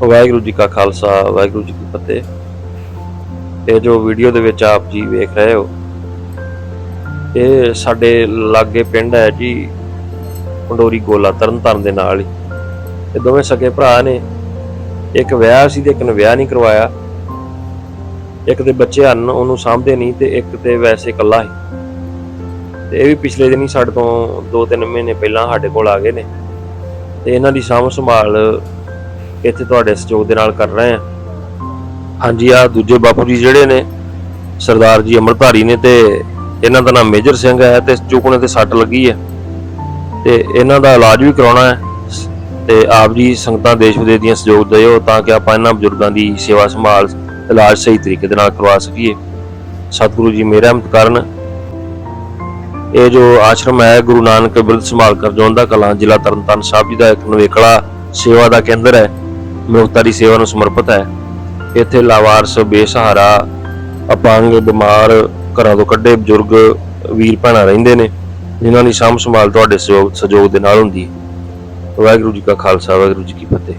ਵਾਹਿਗੁਰੂ ਜੀ ਕਾ ਖਾਲਸਾ, ਵਾਹਿਗੁਰੂ ਜੀ ਕੀ ਫਤਿਹ। ਇਹ ਜੋ ਵੀਡੀਓ ਦੇ ਵਿੱਚ ਆਪ ਜੀ ਵੇਖ ਰਹੇ ਹੋ, ਇਹ ਸਾਡੇ ਲਾਗੇ ਪਿੰਡ ਹੈ ਜੀ, ਪੰਡੋਰੀ ਗੋਲਾ ਤਰਨਤਾਰਨ ਦੇ ਨਾਲ ਹੀ। ਇਹ ਦੋਵੇਂ ਸਕੇ ਭਰਾ ਨੇ, ਇੱਕ ਵਿਆਹ ਸੀ ਤੇ ਇੱਕ ਨੇ ਵਿਆਹ ਨਹੀਂ ਕਰਵਾਇਆ। ਇੱਕ ਦੇ ਬੱਚੇ ਹਨ, ਉਹਨੂੰ ਸਾਂਭਦੇ ਨਹੀਂ ਤੇ ਇੱਕ ਤੇ ਵੈਸੇ ਇਕੱਲਾ ਹੀ ਤੇ ਇਹ ਵੀ ਪਿਛਲੇ ਦਿਨ ਹੀ ਸਾਡੇ ਤੋਂ 2-3 ਮਹੀਨੇ ਪਹਿਲਾਂ ਸਾਡੇ ਕੋਲ ਆ ਗਏ ਨੇ। ਤੇ ਇਹਨਾਂ ਦੀ ਸਾਂਭ ਸੰਭਾਲ ਇੱਥੇ ਤੁਹਾਡੇ ਸਹਿਯੋਗ ਦੇ ਨਾਲ ਕਰ ਰਹੇ ਆ ਹਾਂਜੀ ਆ ਦੂਜੇ ਬਾਪੂ ਜੀ ਜਿਹੜੇ ਨੇ, ਸਰਦਾਰ ਜੀ ਅਮਰਧਾਰੀ ਨੇ ਤੇ ਇਹਨਾਂ ਦਾ ਨਾਮ ਮੇਜਰ ਸਿੰਘ ਹੈ ਤੇ ਚੁਕਣੇ ਤੇ ਸੱਟ ਲੱਗੀ ਹੈ। ਤੇ ਇਹਨਾਂ ਦਾ ਇਲਾਜ ਵੀ ਕਰਾਉਣਾ ਹੈ। ਤੇ ਆਪ ਜੀ ਸੰਗਤਾਂ ਦੇਸ਼ ਵਿਦੇਸ਼ ਦੀਆਂ ਸਹਿਯੋਗ ਦਿਓ ਤਾਂ ਕਿ ਆਪਾਂ ਇਹਨਾਂ ਬਜ਼ੁਰਗਾਂ ਦੀ ਸੇਵਾ ਸੰਭਾਲ, ਇਲਾਜ ਸਹੀ ਤਰੀਕੇ ਦੇ ਨਾਲ ਕਰਵਾ ਸਕੀਏ। ਸਤਿਗੁਰੂ ਜੀ ਮੇਰਾ ਰਹਿਮਤ ਕਰਨ। ਇਹ ਜੋ ਆਸ਼ਰਮ ਹੈ, ਗੁਰੂ ਨਾਨਕ ਬਿਰਧ ਸੰਭਾਲ ਕਰ ਜੋਂਦਾ ਕਲਾਂ ਜ਼ਿਲ੍ਹਾ ਤਰਨਤਾਰਨ ਸਾਹਿਬ ਜੀ ਦਾ ਇੱਕ ਨਵੇਕਲਾ ਸੇਵਾ ਦਾ ਕੇਂਦਰ ਹੈ। ਮਨੁੱਖਤਾ ਦੀ ਸੇਵਾ ਨੂੰ ਸਮਰਪਿਤ ਹੈ। ਇੱਥੇ ਲਾਵਾਰਸ, ਬੇਸਹਾਰਾ, ਅਪੰਗ, ਬਿਮਾਰ, ਘਰਾਂ ਤੋਂ ਕੱਢੇ ਬਜ਼ੁਰਗ, ਵੀਰ ਭੈਣਾਂ ਰਹਿੰਦੇ ਨੇ, ਜਿਨ੍ਹਾਂ ਦੀ ਸਾਂਭ ਸੰਭਾਲ ਤੁਹਾਡੇ ਸਹਿਯੋਗ ਸਹਿਯੋਗ ਦੇ ਨਾਲ ਹੁੰਦੀ ਹੈ। ਵਾਹਿਗੁਰੂ ਜੀ ਕਾ ਖਾਲਸਾ, ਵਾਹਿਗੁਰੂ ਜੀ ਕੀ ਫਤਿਹ।